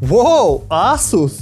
Воу, Asus!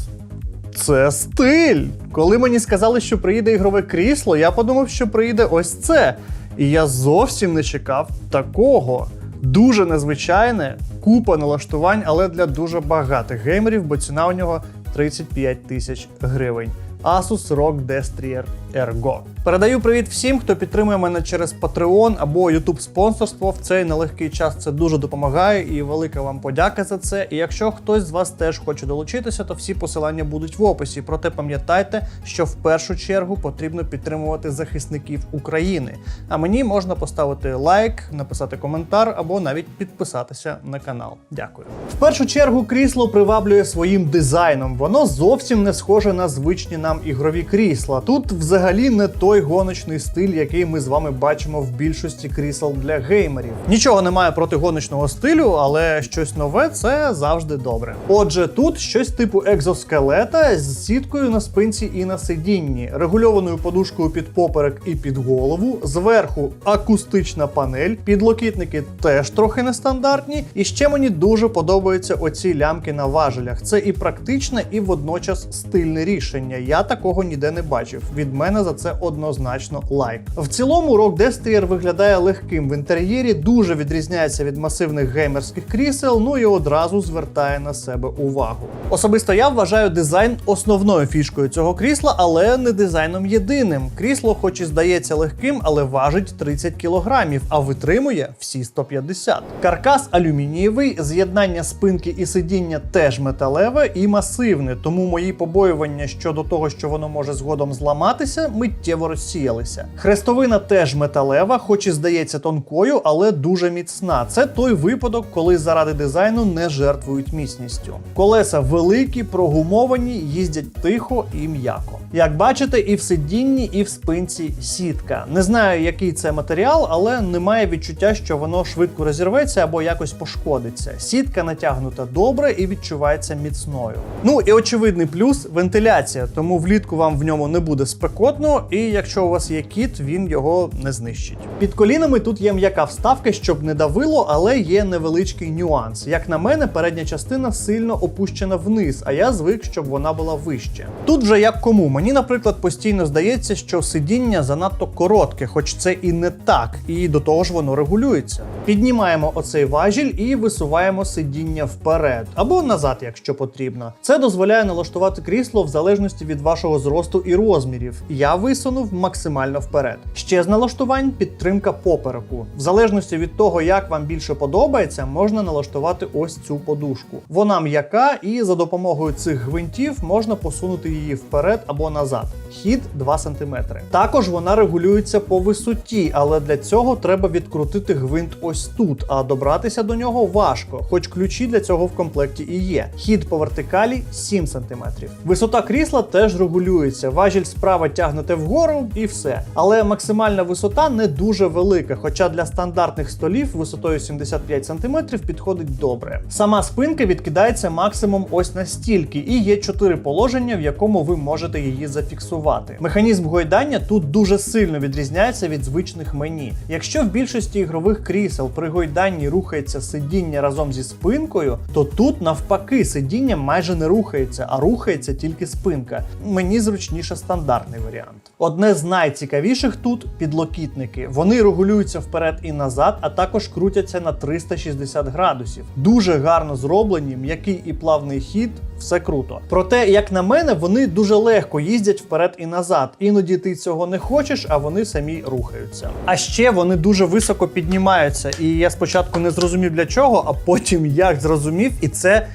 Це стиль! Коли мені сказали, що приїде ігрове крісло, я подумав, що приїде ось це. І я зовсім не чекав такого. Дуже незвичайне, купа налаштувань, але для дуже багатих геймерів, бо ціна у нього 35 тисяч гривень. Asus ROG Destrier Ergo. Передаю привіт всім, хто підтримує мене через Patreon або YouTube спонсорство. В цей нелегкий час це дуже допомагає і велика вам подяка за це. І якщо хтось з вас теж хоче долучитися, то всі посилання будуть в описі. Проте пам'ятайте, що в першу чергу потрібно підтримувати захисників України. А мені можна поставити лайк, написати коментар або навіть підписатися на канал. Дякую. В першу чергу крісло приваблює своїм дизайном. Воно зовсім не схоже на звичні нам ігрові крісла. Тут взагалі не той гоночний стиль, який ми з вами бачимо в більшості крісел для геймерів. Нічого немає проти гоночного стилю, але щось нове це завжди добре. Отже, тут щось типу екзоскелета з сіткою на спинці і на сидінні, регульованою подушкою під поперек і під голову. Зверху акустична панель, підлокітники теж трохи нестандартні. І ще мені дуже подобаються оці лямки на важелях. Це і практичне, і водночас стильне рішення. Я такого ніде не бачив. Від мене за це однозначно лайк. В цілому Rock Destrier виглядає легким в інтер'єрі, дуже відрізняється від масивних геймерських крісел, ну і одразу звертає на себе увагу. Особисто я вважаю дизайн основною фішкою цього крісла, але не дизайном єдиним. Крісло, хоч і здається легким, але важить 30 кілограмів, а витримує всі 150. Каркас алюмінієвий, з'єднання спинки і сидіння теж металеве і масивне, тому мої побоювання щодо того, що воно може згодом зламатися, миттєво розсіялися. Хрестовина теж металева, хоч і здається тонкою, але дуже міцна. Це той випадок, коли заради дизайну не жертвують міцністю. Колеса великі, прогумовані, їздять тихо і м'яко. Як бачите, і в сидінні, і в спинці сітка. Не знаю, який це матеріал, але немає відчуття, що воно швидко розірветься або якось пошкодиться. Сітка натягнута добре і відчувається міцною. Ну і очевидний плюс вентиляція, тому влітку вам в ньому не буде спекотно, і якщо у вас є кіт, він його не знищить. Під колінами тут є м'яка вставка, щоб не давило, але є невеличкий нюанс. Як на мене, передня частина сильно опущена вниз, а я звик, щоб вона була вище. Тут вже як кому. Мені, наприклад, постійно здається, що сидіння занадто коротке, хоч це і не так, і до того ж воно регулюється. Піднімаємо оцей важіль і висуваємо сидіння вперед або назад, якщо потрібно. Це дозволяє налаштувати крісло в залежності від вашого зросту і розмірів. Я висунув максимально вперед. Ще з налаштувань підтримка попереку. В залежності від того, як вам більше подобається, можна налаштувати ось цю подушку. Вона м'яка, і за допомогою цих гвинтів можна посунути її вперед або назад. Хід 2 см. Також вона регулюється по висоті, але для цього треба відкрутити гвинт ось тут, а добратися до нього важко, хоч ключі для цього в комплекті і є. Хід по вертикалі 7 см. Висота крісла теж регулюється. Важіль справа тягнете вгору і все. Але максимальна висота не дуже велика, хоча для стандартних столів висотою 75 см підходить добре. Сама спинка відкидається максимум ось настільки, і є чотири положення, в якому ви можете її зафіксувати. Механізм гойдання тут дуже сильно відрізняється від звичних мені. Якщо в більшості ігрових крісел при гойданні рухається сидіння разом зі спинкою, то тут навпаки сидіння майже не рухається, а рухається тільки спинка. Мені зручніше стандартний варіант. Одне з найцікавіших тут підлокітники. Вони регулюються вперед і назад, а також крутяться на 360 градусів. Дуже гарно зроблені, м'який і плавний хід. Все круто. Проте, як на мене, вони дуже легко їздять вперед і назад. Іноді ти цього не хочеш, а вони самі рухаються. А ще вони дуже високо піднімаються. І я спочатку не зрозумів для чого, а потім як зрозумів, і це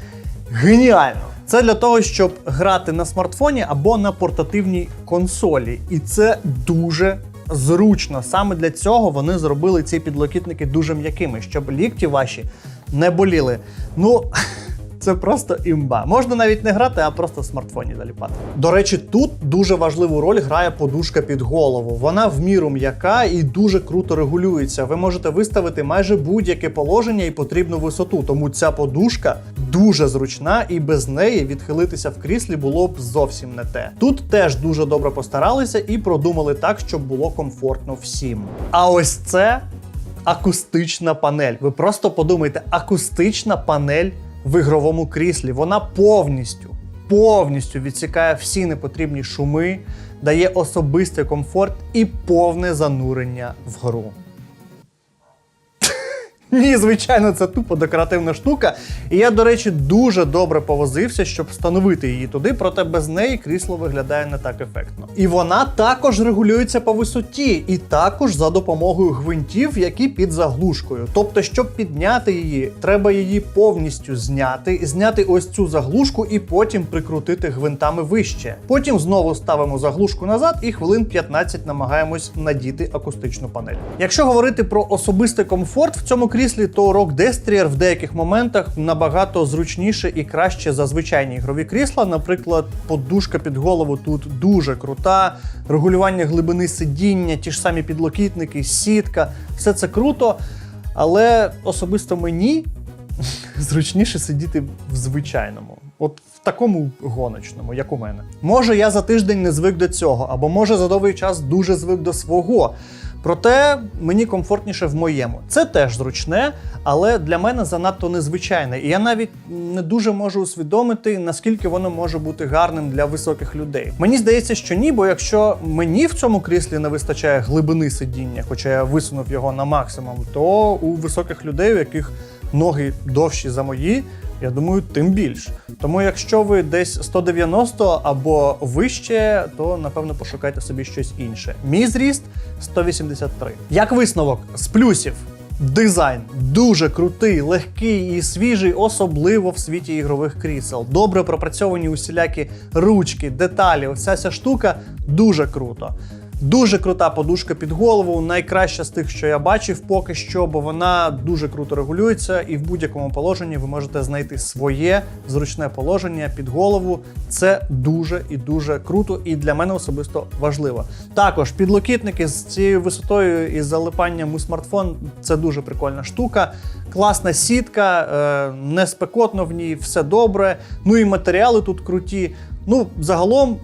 геніально. Це для того, щоб грати на смартфоні або на портативній консолі. І це дуже зручно. Саме для цього вони зробили ці підлокітники дуже м'якими, щоб лікті ваші не боліли. Ну. Це просто імба. Можна навіть не грати, а просто в смартфоні заліпати. До речі, тут дуже важливу роль грає подушка під голову. Вона в міру м'яка і дуже круто регулюється. Ви можете виставити майже будь-яке положення і потрібну висоту. Тому ця подушка дуже зручна, і без неї відхилитися в кріслі було б зовсім не те. Тут теж дуже добре постаралися і продумали так, щоб було комфортно всім. А ось це акустична панель. Ви просто подумайте, акустична панель в ігровому кріслі. Вона повністю, повністю відсікає всі непотрібні шуми, дає особистий комфорт і повне занурення в гру. Ні, звичайно, це тупо декоративна штука. І я, до речі, дуже добре повозився, щоб встановити її туди, проте без неї крісло виглядає не так ефектно. І вона також регулюється по висоті, і також за допомогою гвинтів, які під заглушкою. Тобто, щоб підняти її, треба її повністю зняти, зняти ось цю заглушку і потім прикрутити гвинтами вище. Потім знову ставимо заглушку назад і хвилин 15 намагаємось надіти акустичну панель. Якщо говорити про особистий комфорт в цьому кріслі, то Rock Destrier в деяких моментах набагато зручніше і краще за звичайні ігрові крісла. Наприклад, подушка під голову тут дуже крута, регулювання глибини сидіння, ті ж самі підлокітники, сітка, все це круто. Але особисто мені зручніше сидіти в звичайному. От в такому гоночному, як у мене. Може, я за тиждень не звик до цього, або може за довгий час дуже звик до свого. Проте мені комфортніше в моєму. Це теж зручне, але для мене занадто незвичайне. І я навіть не дуже можу усвідомити, наскільки воно може бути гарним для високих людей. Мені здається, що ні, бо якщо мені в цьому кріслі не вистачає глибини сидіння, хоча я висунув його на максимум, то у високих людей, у яких ноги довші за мої, я думаю, тим більш. Тому якщо ви десь 190 або вище, то напевно пошукайте собі щось інше. Мій зріст 183. Як висновок з плюсів. Дизайн дуже крутий, легкий і свіжий, особливо в світі ігрових крісел. Добре пропрацьовані усілякі ручки, деталі. Оця ця штука дуже круто. Дуже крута подушка під голову, найкраща з тих, що я бачив поки що, бо вона дуже круто регулюється, і в будь-якому положенні ви можете знайти своє зручне положення під голову. Це дуже і дуже круто, і для мене особисто важливо. Також підлокітники з цією висотою і залипанням у смартфон це дуже прикольна штука. Класна сітка, е, не спекотно в ній, все добре. Ну і матеріали тут круті. Ну, загалом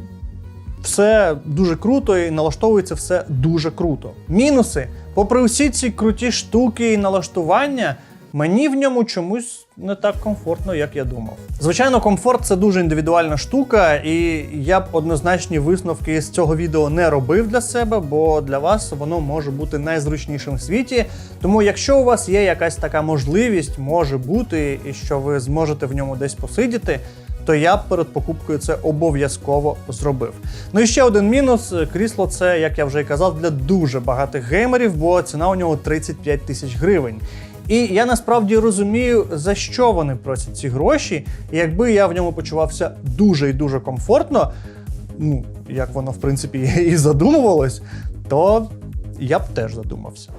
все дуже круто і налаштовується все дуже круто. Мінуси, попри усі ці круті штуки і налаштування, мені в ньому чомусь не так комфортно, як я думав. Звичайно, комфорт це дуже індивідуальна штука, і я б однозначні висновки з цього відео не робив для себе, бо для вас воно може бути найзручнішим в світі. Тому, якщо у вас є якась така можливість, може бути, і що ви зможете в ньому десь посидіти то я б перед покупкою це обов'язково зробив. Ну і ще один мінус: крісло це, як я вже і казав, для дуже багатих геймерів, бо ціна у нього 35 тисяч гривень. І я насправді розумію, за що вони просять ці гроші. І якби я в ньому почувався дуже і дуже комфортно, ну як воно в принципі і задумувалось, то я б теж задумався.